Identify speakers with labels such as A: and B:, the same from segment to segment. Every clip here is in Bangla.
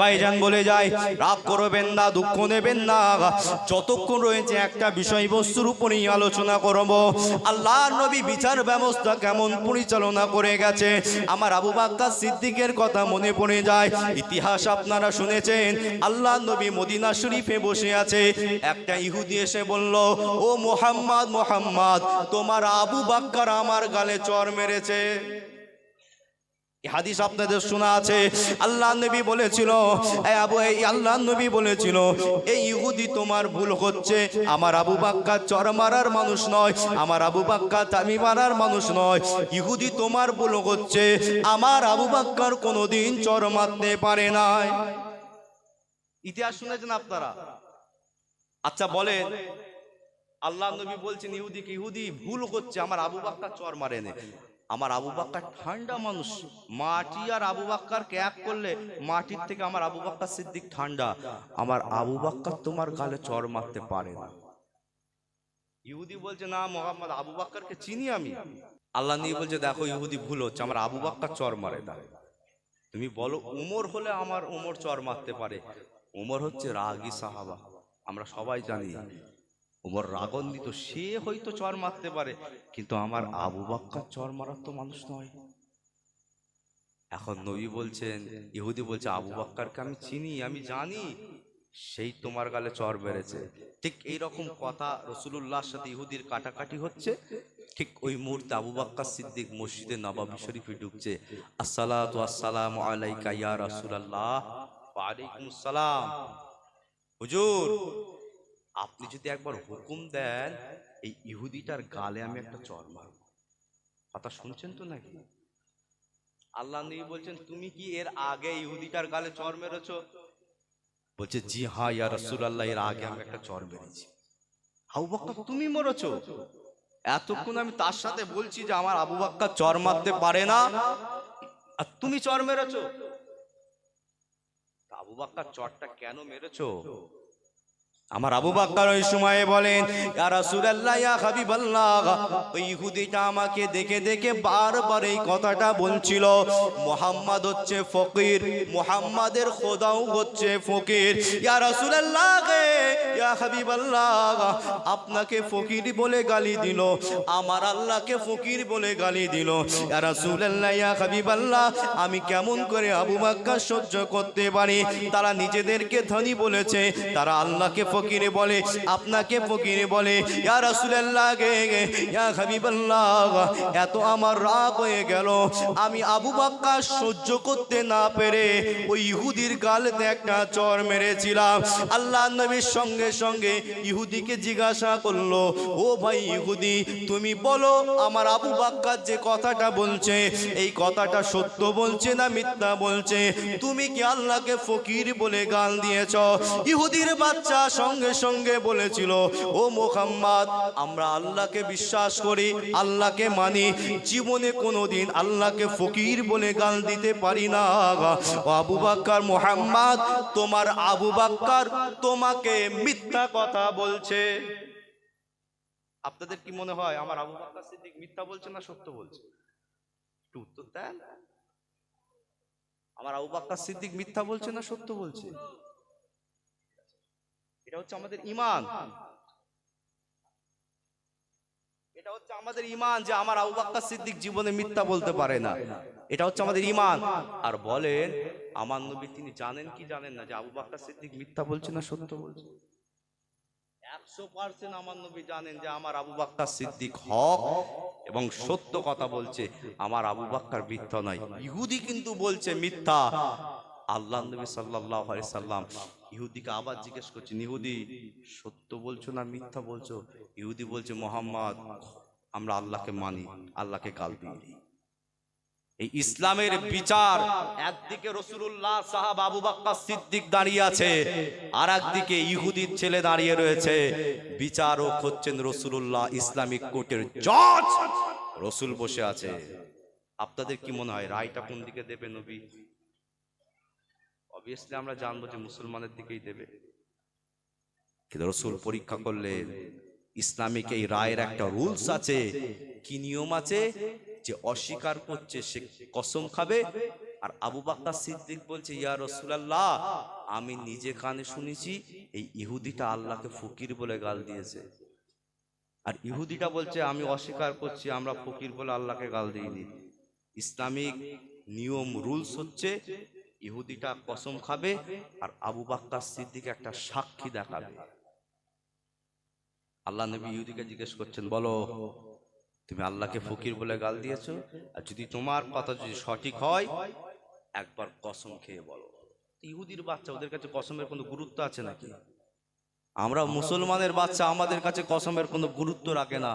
A: পাইজান বলে যায়, রাগ করবেন না, দুঃখ নেবেন না। যতক্ষণ রয়েছে একটা বিষয়বস্তুর উপরেই আলোচনা করব আল্লাহ নবী বিচার ব্যবস্থা কেমন পরিচালনা করে গেছে, আমার আবু বাক্কা সিদ্দিকের কথা মনে পড়ে যায়। ইতিহাস আপনারা শুনেছেন আল্লাহ নবী মদিনা শরীফে বসে আছে। একটা ইহুদি এসে বলল, ও মোহাম্মদ মোহাম্মদ, তোমার আবু বাক্কার আমার গালে চর মেরেছে। হাদিস আপনাদের শোনা আছে? আল্লাহ নবী বলেছিল আবু, এই আল্লাহ নবী বলেছিল, এই ইহুদি তোমার ভুল হচ্ছে। আমার আবু বাক্কা চর মারার মানুষ নয়, আমার আবু বাক্কা তামি মারার মানুষ নয়। ইহুদি তোমার ভুল হচ্ছে। আমার আবু বাক্কার কোনোদিন চর মারতে পারে নাই। ইতিহাস শুনেছেন আপনারা? আচ্ছা বলেন। আল্লাহ নবী বলছেন ইহুদিকে ইহুদি? ভুল হচ্ছে। আমার আবু বাক্কা চর মারেনে। আমার আবু বাক্কার ঠান্ডা মানুষ। মাটি আর আবু বাক্কারকে এক করলে মাটির থেকে আমার আবু বাক্কার সিদ্দিক ঠান্ডা। আমার আবু বাক্কার তোমার গালে চর মারতে পারে না। ইহুদি বলছে, না মোহাম্মদ, আবু বাক্কারকে চিনি আমি। আল্লাহ নিয়ে বলছে, দেখো, ইহুদি ভুল হচ্ছে, আমার আবু বাক্কার চর মারে না। তুমি বলো, উমর হলে আমার উমর চর মারতে পারে। উমর হচ্ছে রাগী সাহাবা। আমরা সবাই জানি উমর রাগন্বিত সে হয়তো চর মারতে পারে, কিন্তু আমার আবু বাক্কার চর মারার তো মানুষ নয়। এখন নবী বলছেন, ইহুদি বলছে, আবু বাক্কারকে আমি চিনি, আমি জানি, সেই তোমার গালে চর বেড়েছে ঠিক এইরকম কথা রসুলুল্লাহর সাথে ইহুদির কাটাকাটি হচ্ছে। ঠিক ওই মুহূর্তে আবু বাক্কার সিদ্দিক মসজিদে নবাবি শরীফে ঢুকছে। আসসালামু আলাইকা ইয়া আলাইকুমুস সালাম হুজুর আপনি যদি একবার হুকুম দেন, এই ইহুদিটার গালে আমি একটা চর মারব। কথা শুনছেন তো নাকি? আল্লাহ নবী বলছেন, তুমি কি এর আগে ইহুদিটার গালে চর মেরেছ? বলছে, জি হ্যাঁ ইয়া রসুল আল্লাহ এর আগে আমি একটা চর মেরেছি। আবু বক্কর তুমি মরেছো? এতক্ষণ আমি তার সাথে বলছি যে, আমার আবু বাক্কা চর মারতে পারে না, আর তুমি চর মেরেছ? আবু বাক্কার চরটা কেন মেরেছো? আমার আবু বাক্কার ওই সময়ে বলেন ইহুদিটা আমাকে দেখে দেখে বারবার এই কথাটা বলছিল, মোহাম্মদ হচ্ছে ফকির, মোহাম্মদের খোদাও হচ্ছে ফকির। আপনাকে ফকির বলে গালি দিল, আমার আল্লাহকে ফকির বলে গালি দিল। ইয়া হাবিবাল্লাহ, আমি কেমন করে আবু বাক্কা সহ্য করতে পারি? তারা নিজেদেরকে ধনী বলেছে, তারা আল্লাহকে ফকিরে বলে, আপনাকে ফকিরে বলে, ইয়া রাসূলুল্লাহ, গে ইয়া হাবিবাল্লাহ, এত আমার রাগ হয়ে গেল। আমি আবু বাক্কা সহ্য করতে না পেরে ওই ইহুদির গালেতে একটা চর মেরেছিলাম। আল্লাহ নবীর সঙ্গে সঙ্গে ইহুদিকে জিজ্ঞাসা করল, ও ভাই ইহুদি, তুমি বলো, আমার আবু বাক্কার যে কথাটা বলছে, এই কথাটা সত্য বলছে না মিথ্যা বলছে? তুমি কি আল্লাহকে ফকির বলে গাল দিয়েছ? ইহুদির বাচ্চা সঙ্গে সঙ্গে বলেছিল, ও মোহাম্মদ, আমরা আল্লাহকে বিশ্বাস করি, আল্লাহকে মানি। জীবনে কোনোদিন আল্লাহকে ফকির বলে গাল দিতে পারি না আবু বাক্কার, মোহাম্মদ, তোমার আবু বাক্কার তোমাকে মিথ্যা কথা বলছে। আপনাদের কি মনে হয়, আমার আবু বাক্কার সিদ্দিক মিথ্যা বলছে না সত্য বলছে? একটু উত্তর দেন। আমার আবু বাক্কার সিদ্দিক মিথ্যা বলছে না সত্য বলছে? এটা হচ্ছে আমাদের ইমান এটা হচ্ছে আমাদের ইমান যে আমার আবু সিদ্দিক জীবনে মিথ্যা বলতে পারে না। এটা হচ্ছে আমাদের ইমান আর বলেন, আমার নবী তিনি জানেন কি জানেন না যে আবু সিদ্দিক মিথ্যা বলছে না সত্য বলছে? একশো পার্সেন্ট আমার নবী জানেন যে আমার আবু বাক্কার সিদ্দিক হক এবং সত্য কথা বলছে। আমার আবু বাক্কার মিথ্যা নয়। ইহুদি কিন্তু বলছে মিথ্যা। আল্লাহ নবী সাল্লাম ইহুদিকে আবার জিজ্ঞেস করছেন ইহুদি সত্য বলছো না মিথ্যা বলছো? ইহুদি বলছে মোহাম্মদ আমরা আল্লাহকে মানি আল্লাহকে কাল দিই। এই ইসলামের বিচার একদিকে রসুল্লাহ সাহাব আবু বাক্কা সিদ্দিক দাঁড়িয়ে আছে আর একদিকে ইহুদির ছেলে দাঁড়িয়ে রয়েছে। বিচারক হচ্ছেন রসুল্লাহ ইসলামিক কোর্টের জজ। রসুল বসে আছে। আপনাদের কি মনে হয় রায়টা কোন দিকে দেবে নবী? অবভিয়াসলি আমরা জানব যে মুসলমানের দিকেই দেবে। কিন্তু রসুল পরীক্ষা করলে ইসলামিক এই রায়ের একটা রুলস আছে, কি নিয়ম আছে? যে অস্বীকার করছে, সে কসম খাবে। আর আবু বাক্কা সিদ্দিক বলছে, ইয়া রসুলাল্লাহ, আমি নিজে কানে শুনেছি, এই ইহুদিটা আল্লাহকে ফকির বলে গাল দিয়েছে। আর ইহুদিটা বলছে, আমি অস্বীকার করছি, আমরা ফকির বলে আল্লাহকে গাল দিইনি। ইসলামিক নিয়ম রুলস হচ্ছে ইহুদিটা কসম খাবে আর আবু বাক্কা সিদ্দিক একটা সাক্ষী দেখাবে। আল্লাহ নবী ইহুদিকে জিজ্ঞেস করছেন, বলো, তুমি আল্লাহকে ফকির বলে গাল দিয়েছ? আর যদি তোমার কথা যদি সঠিক হয়, একবার কসম খেয়ে বলো। ইহুদির বাচ্চা, ওদের কাছে কসমের কোনো গুরুত্ব আছে নাকি? আমরা মুসলমানের বাচ্চা, আমাদের কাছে কসমের কোনো গুরুত্ব রাখে না।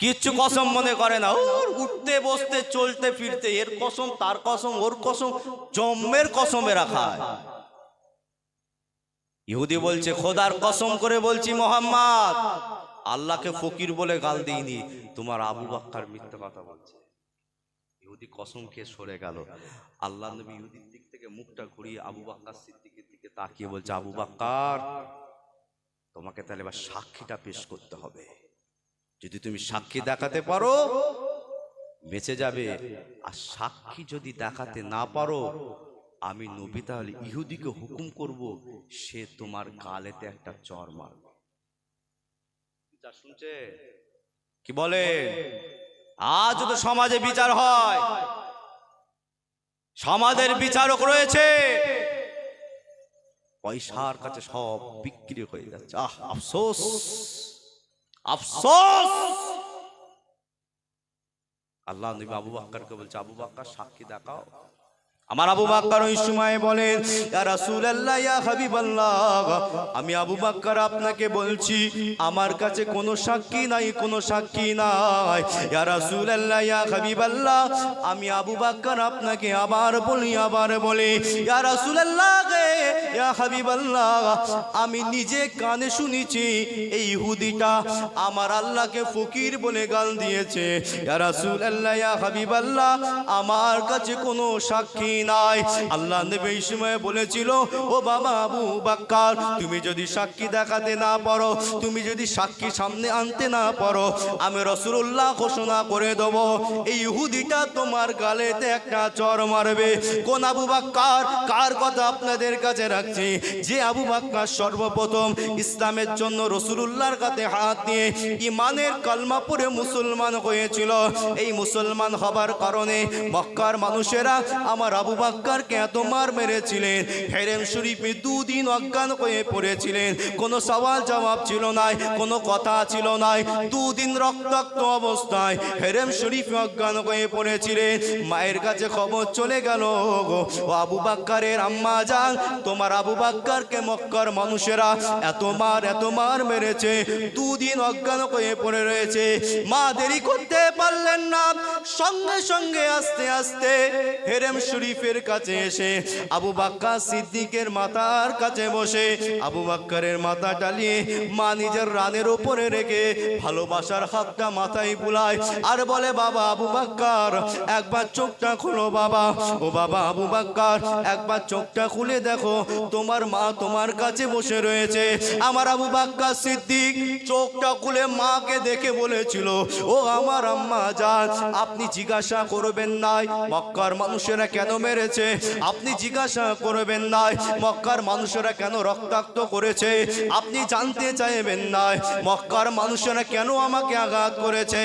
A: কিচ্ছু কসম মনে করে না। ওর উঠতে, বসতে, চলতে, ফিরতে, এর কসম, তার কসম, ওর কসম জম্মের কসমে রাখা। ইহুদি বলছে, খোদার কসম করে বলছি মোহাম্মদ। আল্লাহকে ফকির বলে গাল দিইনি। তোমার আবু বাক্কার মিথ্যে কথা বলছে। ইহুদি কসম খেয়ে সরে গেল। আল্লাহ নবী ইহুদির দিক থেকে মুখটা ঘুরিয়ে আবু বাক্কার সিদ্দিকের দিকে তাকিয়ে বলছে, আবু বাক্কার, তোমাকে তাহলে এবার সাক্ষীটা পেশ করতে হবে। যদি তুমি সাক্ষী দেখাতে পারো বেঁচে যাবে। আর সাক্ষী যদি দেখাতে না পারো আমি নবী তাহলে ইহুদিকে হুকুম করব সে তোমার গালেতে একটা চর মারবে। বিচার শুনছে? কি বলে আজ তো সমাজে বিচার হয় সমাজের বিচারক রয়েছে। পয়সার কাছে সব বিক্রি হয়ে যাচ্ছে। আহ আফসোস। আফসোস। আল্লাহ নবী আবু বাক্কারকে বলছে আবু বাক্কার সাক্ষী দেখাও। আমার আবু বাক্কার ওই সময় বলেন আমি আবু বাক্কার আপনাকে বলছি আমার কাছে কোনো সাক্ষী নাই কোনো সাক্ষী নাই। হাবিবাল্লাহ। আমি আবু বাক্কার আপনাকে আবার বলি আবার বলি ইয়া আমি নিজে কানে শুনেছি, এই ইহুদিটা আমার আল্লাহকে ফকির বলে গাল দিয়েছে। রাসূলুল্লাহ, ইয়া আমার কাছে কোনো সাক্ষী নাই। আল্লাহ নবী সময় বলেছিল, ও বাবা আবু বাক্কার, তুমি যদি সাক্ষী দেখাতে না পারো, তুমি যদি সাক্ষী সামনে আনতে না পারো, আমি রসুল্লাহ ঘোষণা করে দেব, এই ইহুদিটা তোমার গালেতে একটা চর মারবে। কোন আবু বাক্কার, কার কথা আপনাদের কাছে রাখছি। যে আবু বাক্কার সর্বপ্রথম ইসলামের জন্য রসুলুল্লাহর কাছে হাত দিয়ে ইমানের কালমা পড়ে মুসলমান হয়েছিল। এই মুসলমান হবার কারণে মক্কার মানুষেরা আমার আবু বাক্কারকে এত মার মেরেছিলেন। হেরেম শরীফে দুদিন অজ্ঞান হয়ে পড়েছিলেন। কোনো সওয়াল জবাব ছিল না কোনো কথা ছিল না দুদিন রক্তাক্ত অবস্থায় হেরেম শরীফে অজ্ঞান হয়ে পড়েছিলেন। মায়ের কাছে খবর চলে গেল, ও আবু বাক্কারের আম্মা যান তোমার আবু বাক্কারকে মক্কার মানুষেরা এত মার এত মার মেরেছে। দুদিন অজ্ঞান হয়ে পড়ে রয়েছে। মা দেরি করতে পারলেন না। সঙ্গে সঙ্গে আস্তে আস্তে হেরেম শরীফের কাছে এসে আবু বাক্কা সিদ্দিকের মাথার কাছে বসে আবু বাক্কারের মাথা টালিয়ে মা নিজের রানের উপরে রেখে ভালোবাসার হাতটা মাথায় বুলায় আর বলে, বাবা আবু বাক্কার, একবার চোখটা খুলো বাবা। ও বাবা আবু বাক্কার, একবার চোখটা খুলে দেখো। তোমার মা তোমার কাছে বসে রয়েছে। আমার আবু বাক্কা সিদ্দিক চোখটা খুলে মাকে দেখে বলেছিল, ও আমার আম্মা যান, আপনি জিজ্ঞাসা করবেন নাই, মক্কার মানুষেরা কেন মেরেছে? আপনি জিজ্ঞাসা করবেন নাই, মক্কার মানুষেরা কেন রক্তাক্ত করেছে? আপনি জানতে চাইবেন নাই, মক্কার মানুষেরা কেন আমাকে আঘাত করেছে?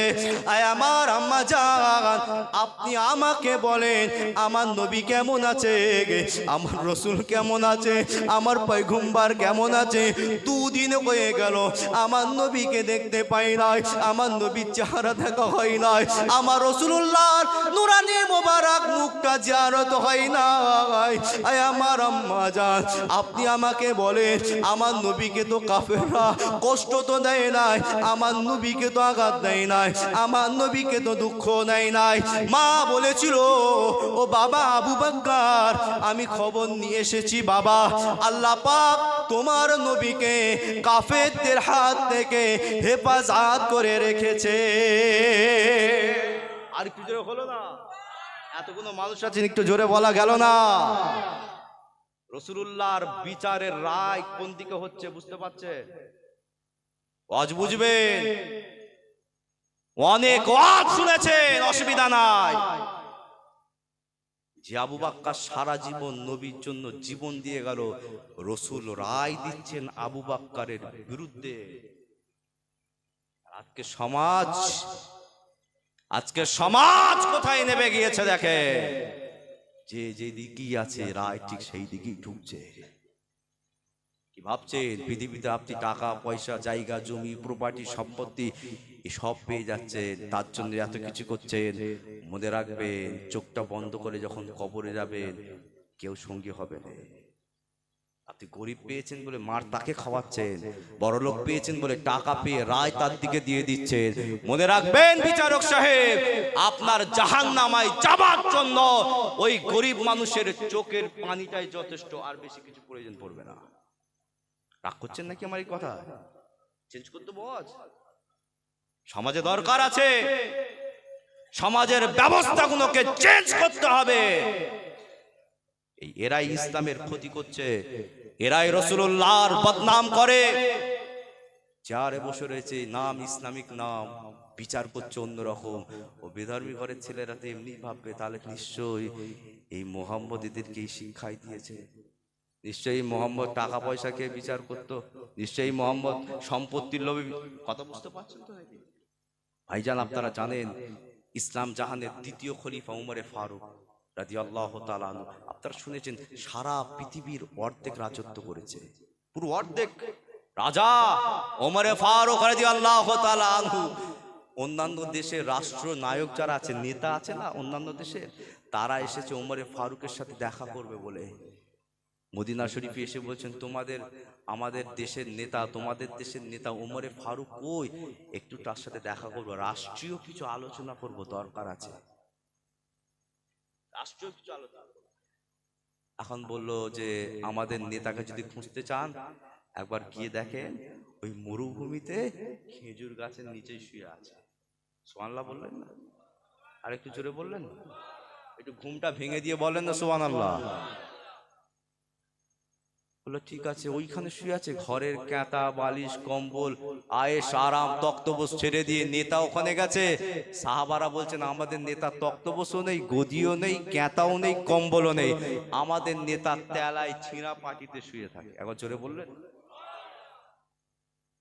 A: আয় আমার আম্মা যান, আপনি আমাকে বলেন, আমার নবী কেমন আছে আমার রসুল কেমন আছে আমার পৈঘুম্বার কেমন আছে? দুদিন হয়ে গেল, আমার নবীকে দেখতে পাই নাই, আমার নবীর চেহারা দেখা হয় নাই, আমার রসুল্লাহর নুরানি মোবারক মুখটা জিয়ারত হয় না আয় আমার আম্মা যান আপনি আমাকে বলেন, আমার নবীকে তো কাফেররা কষ্ট তো দেয় নাই, আমার নবীকে তো আঘাত দেয় নাই, আমার নবীকে তো দুঃখ দেয় নাই। মা বলেছিল, ও বাবা আবু বাক্কার, আমি খবর নিয়ে এসেছি বাবা আল্লাহ পাক তোমার নবীকে কাফেরদের হাত থেকে হেফাজত করে রেখেছে। আর কি জোরে হলো না। এত এতগুলো মানুষ আছে একটু জোরে বলা গেল না। রসুল্লাহর বিচারের রায় কোন দিকে হচ্ছে, বুঝতে পারছে আজ বুঝবেন। অনেক ওয়াজ শুনেছেন, অসুবিধা নাই। যে আবু বাক্কার সারা জীবন নবীর জন্য জীবন দিয়ে গেল, রসুল রায় দিচ্ছেন আবু বাক্কারের বিরুদ্ধে। আজকে সমাজ আজকে সমাজ কোথায় নেমে গিয়েছে দেখে? যে যে দিকেই আছে, রায় ঠিক সেই দিকেই ঢুকছে। কি ভাবছেন? পৃথিবীতে আপনি টাকা, পয়সা, জায়গা, জমি প্রপার্টি সম্পত্তি সব পেয়ে যাচ্ছে তার জন্য এত কিছু করছেন। মনে রাখবেন চোখটা বন্ধ করে যখন কবরে যাবেন কেউ সঙ্গী হবে না। আপনি গরিব পেয়েছেন বলে মার তাকে খাওয়াচ্ছেন বড় লোক পেয়েছেন বলে টাকা পেয়ে রায় তার দিকে দিয়ে দিচ্ছেন। মনে রাখবেন বিচারক সাহেব আপনার জাহান নামায় যাবার জন্য ওই গরিব মানুষের চোখের পানিটাই যথেষ্ট আর বেশি কিছু প্রয়োজন পড়বে না। রাগ করছেন নাকি আমার এই কথা? চেঞ্জ করতে বজ সমাজে দরকার আছে। সমাজের ব্যবস্থাগুলোকে চেঞ্জ করতে হবে। এই এরাই ইসলামের ক্ষতি করছে। এরাই রসুল্লাহর বদনাম করে। চারে বসে রয়েছে নাম ইসলামিক নাম। বিচার করছে অন্যরকম। ও বেধর্মী ঘরের ছেলেরা তো এমনি ভাববে, তাহলে নিশ্চয়ই এই মোহাম্মদ এদেরকেই শিক্ষাই দিয়েছে। নিশ্চয়ই মোহাম্মদ টাকা পয়সাকে বিচার করত। নিশ্চয়ই মোহাম্মদ সম্পত্তির লোভে কথা বুঝতে পারছেন তো নাকি ভাইজান আপনারা জানেন, ইসলাম জাহানের দ্বিতীয় খলিফা উমরে ফারুক রাজি আল্লাহ আপনারা শুনেছেন, সারা পৃথিবীর অর্ধেক রাজত্ব করেছে। পুরো অর্ধেক। রাজা ওমরে ফারুক রাজি আল্লাহ আনহু। অন্যান্য দেশের রাষ্ট্র নায়ক যারা আছে, নেতা আছে না, অন্যান্য দেশে তারা এসেছে ওমরে ফারুকের সাথে দেখা করবে বলে। মদিনা শরীফে এসে বলছেন তোমাদের আমাদের দেশের নেতা তোমাদের দেশের নেতা ওমরে ফারুক কই? একটু তার সাথে দেখা করব রাষ্ট্রীয় কিছু আলোচনা করব দরকার আছে। রাষ্ট্রীয় কিছু আলোচনা এখন বলল যে আমাদের নেতাকে যদি খুঁজতে চান একবার গিয়ে দেখেন ওই মরুভূমিতে খেজুর গাছের নিচেই শুয়ে আছে। সোয়ানলা বললেন না? আর একটু জোরে বললেন? একটু ঘুমটা ভেঙে দিয়ে বলেন না সোয়ান আল্লাহ বলল, ঠিক আছে, ওইখানে শুয়ে আছে, ঘরের ক্যাতা বালিশ, কম্বল আয়েস আরাম তক্তবোস ছেড়ে দিয়ে নেতা ওখানে গেছে। সাহাবারা বলছেন, আমাদের নেতা তক্তবোসও নেই, গদিও নেই ক্যাতাও নেই, কম্বলও নেই। আমাদের নেতা তেলায় ছিঁড়া পাটিতে শুয়ে থাকে। একবার জোরে বললেন।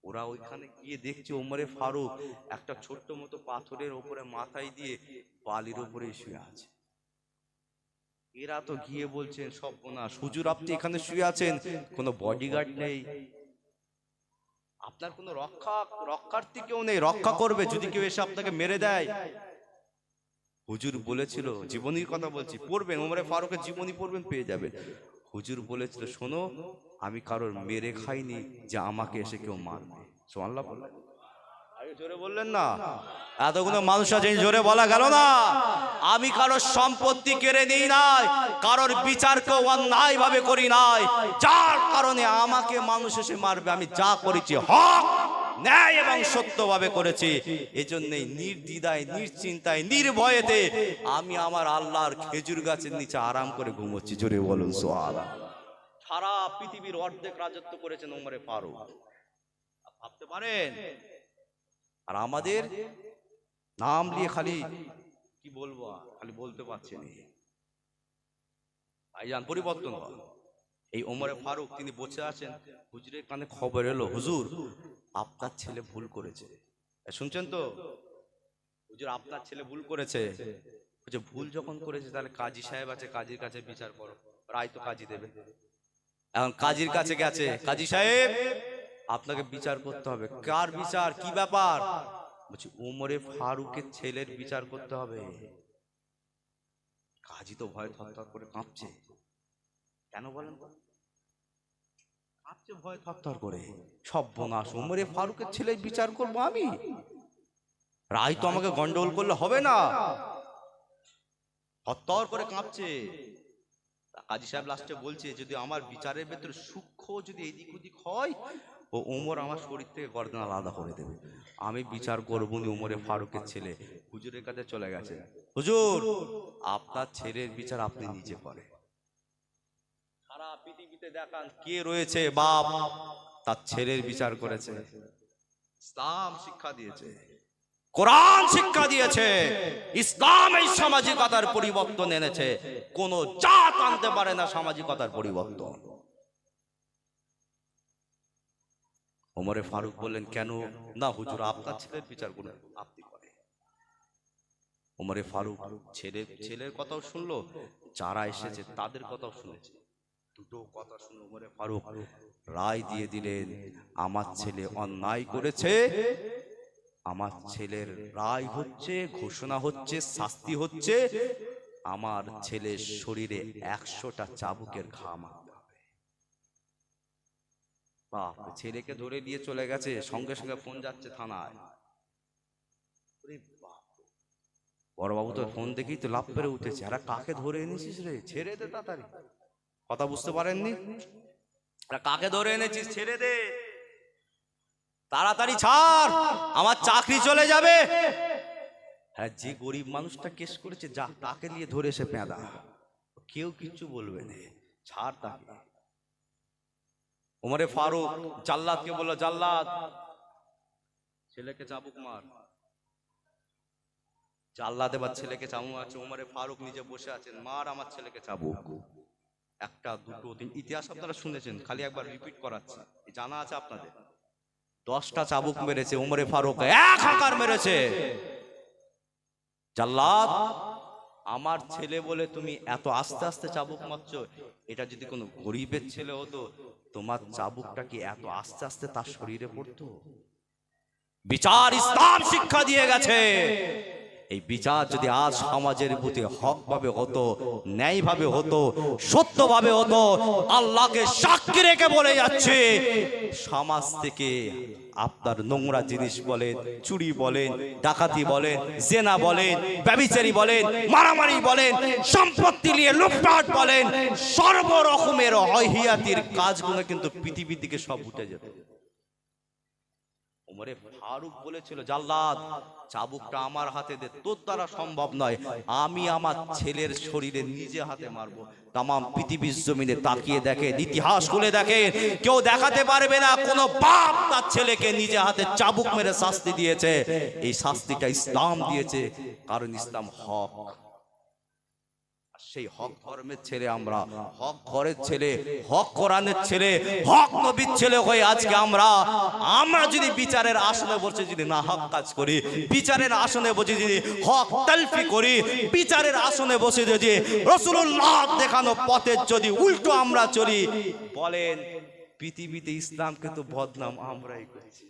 A: ওরা ওইখানে গিয়ে দেখছে ওমরে ফারুক একটা ছোট্ট মতো পাথরের ওপরে মাথায় দিয়ে বালির ওপরে শুয়ে আছে। এরা তো গিয়ে বলছেন সব না সুজুর আপনি এখানে শুয়ে আছেন কোনো বডিগার্ড নেই। আপনার কোনো রক্ষা রক্ষার্থী কেউ নেই। রক্ষা করবে। যদি কেউ এসে আপনাকে মেরে দেয়। হুজুর বলেছিল জীবনীর কথা বলছি পড়বেন। ওমরে ফারুকের জীবনী পড়বেন পেয়ে যাবেন। হুজুর বলেছিল শোনো আমি কারোর মেরে খাইনি যে আমাকে এসে কেউ মারবে। সোয়াল্লাহ বললেন জোরে বললেন না? এতগুলো মানুষ আছে জোরে বলা গেল না। আমি কারোর সম্পত্তি কেড়ে নিই নাই কারোর বিচারকে অন্যায় ভাবে করি নাই। যার কারণে আমাকে মানুষ এসে মারবে আমি যা করেছি হক ন্যায় এবং সত্যভাবে করেছি। এজন্যই নির্দ্বিধায় নিশ্চিন্তায় নির্ভয়েতে আমি আমার আল্লাহর খেজুর গাছের নিচে আরাম করে ঘুমোচ্ছি। জোরে বলুন সোয়ালা সারা পৃথিবীর অর্ধেক রাজত্ব করেছেন ওমরে ফারুক। ভাবতে পারেন? আর আমাদের নাম নিয়ে খালি কি বলব? খালি বলতে পারছি না। ভাইজান পরিবর্তন এই ওমরে ফারুক তিনি বসে আছেন। হুজুরের কানে খবর এলো হুজুর আপনার ছেলে ভুল করেছে। শুনছেন তো? হুজুর আপনার ছেলে ভুল করেছে। বলছে ভুল যখন করেছে তাহলে কাজী সাহেব আছে কাজীর কাছে বিচার করো। রায় তো কাজী দেবে। এখন কাজীর কাছে গেছে। কাজী সাহেব আপনাকে বিচার করতে হবে। কার বিচার? কি ব্যাপার? বলছি উমরে ফারুকের ছেলের বিচার করতে হবে। কাজী তো ভয় থরথর করে কাঁপছে। কেন বলেন? কাঁপছে ভয় থরথর করে। সব বোনাস উমরে ফারুকের ছেলের বিচার করব আমি? রায় তো আমাকে গন্ডগোল করলে হবে না। থরথর করে কাঁপছে। কাজী সাহেব লাস্টে বলছে, যদি আমার বিচারের ভেতরে সূক্ষ্ম যদি এদিক ওদিক হয় ও উমর আমার শরীর থেকে গর্দন আলাদা করে দেবে। আমি বিচার করব নি উমরে ফারুকের ছেলে। হুজুরের কাছে চলে গেছে। হুজুর, আপনার ছেলের বিচার আপনি নিজে করেন। সারা পৃথিবীতে দেখান কে রয়েছে বাপ, তার ছেলের বিচার করেছে। ইসলাম শিক্ষা দিয়েছে। কোরআন শিক্ষা দিয়েছে। ইসলাম এই সামাজিকতার পরিবর্তন এনেছে। কোন জাত আনতে পারে না সামাজিকতার পরিবর্তন। ওমরে ফারুক বললেন, কেন? না, হুজুর আপনার ছেলের বিচার করুন আপনি করে ওমরে ফারুক ছেলে, ছেলের কথাও শুনলো, যারা এসেছে তাদের কথাও শুনেছে। দুটো কথা শুনে ওমরে ফারুক রায় দিয়ে দিলেন, আমার ছেলে অন্যায় করেছে, আমার ছেলের রায় হচ্ছে, ঘোষণা হচ্ছে, শাস্তি হচ্ছে, আমার ছেলের শরীরে একশোটা চাবুকের ঘা মারতে হবে বাপ ছেলেকে ধরে নিয়ে চলে গেছে সঙ্গে সঙ্গে ফোন যাচ্ছে থানায়। বড়বাবু তো ফোন দেখেই তো লাভ পেরে উঠেছে। আর কাকে ধরে এনেছিস রে? ছেড়ে দে তাড়াতাড়ি। কথা বুঝতে পারেননি? কাকে ধরে এনেছিস? ছেড়ে দে। তাড়াতাড়ি ছাড়। আমার চাকরি চলে যাবে। হ্যাঁ যে গরিব মানুষটা কেস করেছে যা তাকে নিয়ে ধরে এসে পেঁদা। কেউ কিচ্ছু বলবে না। ছাড় তাকে। ওমরে ফারুক জাল্লাদকে বলল জাল্লাদ ছেলেকে চাবুক মার। জাল্লাদ এবার ছেলেকে চাবুক আছে ওমরে ফারুক নিজে বসে আছেন মার আমার ছেলেকে চাবুক একটা দুটো দিন ইতিহাস আপনারা শুনেছেন খালি একবার রিপিট করাচ্ছি জানা আছে আপনাদের। দশটা চাবুক মেরেছে উমরে ফারুক এক হাকার মেরেছে। জাল্লাদ আমার ছেলে বলে তুমি এত আস্তে আস্তে চাবুক মারছো? এটা যদি কোনো গরিবের ছেলে হতো তোমার চাবুকটা কি এত আস্তে আস্তে তার শরীরে পড়তো? বিচার ইসলাম শিক্ষা দিয়ে গেছে। এই বিচার যদি আজ সমাজের প্রতি হক ভাবে হতো ন্যায় ভাবে হতো সত্য ভাবে হতো, আল্লাহকে সাক্ষী রেখে বলে যাচ্ছে, সমাজ থেকে আপনার নোংরা জিনিস বলেন, চুরি বলেন, ডাকাতি বলেন, জেনা বলেন, ব্যবিচারি বলেন, মারামারি বলেন, সম্পত্তি নিয়ে লুটপাট বলেন, সর্বরকমের অহিয়াতির কাজগুলো কিন্তু পৃথিবী থেকে সব উঠে যেত। ফারুক বলেছিল, জাল্লাদ চাবুকটা আমার হাতে দে, তোর দ্বারা সম্ভব নয়। আমি আমার ছেলের শরীরে নিজে হাতে মারবো। তাম পৃথিবীর জমিনে তাকিয়ে দেখে ইতিহাস খুলে দেখে কেউ দেখাতে পারবে না, কোন বাপ তার ছেলেকে নিজে হাতে চাবুক মেরে শাস্তি দিয়েছে। এই শাস্তিটা ইসলাম দিয়েছে, কারণ ইসলাম হক। সেই হক ধর্মের ছেলে আমরা। হক ঘরের ছেলে হক কোরআনের ছেলে হক নবীর ছেলে হয়ে আজকে আমরা। আমরা যদি বিচারের আসনে বসে যদি না হক কাজ করি বিচারের আসনে বসে যদি হক তালফি করি বিচারের আসনে বসে যদি রসুল্লাহ দেখানো পথের যদি উল্টো আমরা চলি বলেন পৃথিবীতে ইসলামকে তো বদনাম আমরাই করেছি।